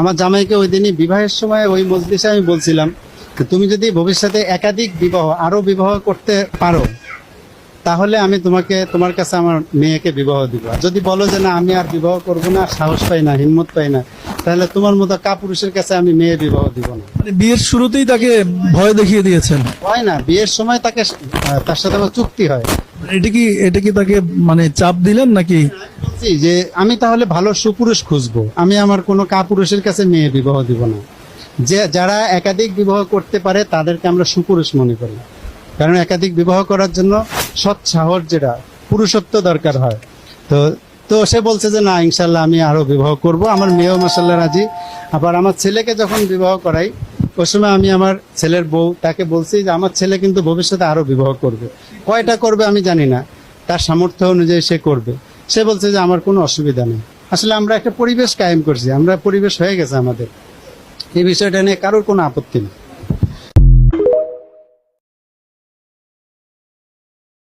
আমার জামাইকে ওই দিনই বিবাহের সময় ওই মজলিসে আমি বলছিলাম যে তুমি যদি ভবিষ্যতে একাধিক বিবাহ আরও বিবাহ করতে পারো তাহলে আমি তোমাকে তোমার কাছে আমার মেয়েকে বিবাহ দিব। যদি বলো যে না আমি আর বিবাহ করব না সাহস পাই না হিম্মত পাই না তাহলে তোমার মতো কাপুরুষের কাছে আমি মেয়ে বিবাহ দিব না। মানে বিয়ের শুরুতেই তাকে ভয় দেখিয়ে দিয়েছেন। হয় না বিয়ের সময় তাকে তার সাথে আমার চুক্তি হয়। এটা কি এটা কি তাকে মানে চাপ দিলেন নাকি? যে আমি তাহলে ভালো সুপুরুষ খুঁজবো। আমি আমার কোনো কাপুরুষের কাছে মেয়ে বিবাহ দিব না। যে, যারা একাধিক বিবাহ করতে পারে তাদেরকে আমরা সুপুরুষ মনে করি। কারণ একাধিক বিবাহ করার জন্য সৎ সাহস যেটা, পুরুষত্ব দরকার হয়। তো তো সে বলছে যে, না, ইনশাল্লাহ আমি আরও বিবাহ করব। আমার মেয়েও মাসাল্লাহ রাজি। আবার আমার ছেলেকে যখন বিবাহ করাই ওই সময় আমি আমার ছেলের বউ তাকে বলছি যে, আমার ছেলে কিন্তু ভবিষ্যতে আরও বিবাহ করবে। কয়টা করবে আমি জানি না। তার সামর্থ্য অনুযায়ী সে করবে। সে বলছে যে, আমার কোনো অসুবিধা নেই। আসলে আমরা একটা পরিবেশ কায়েম করছি। আমরা পরিবেশ হয়ে গেছে আমাদের। এই বিষয়টা নিয়ে কারোর কোনো আপত্তি নেই।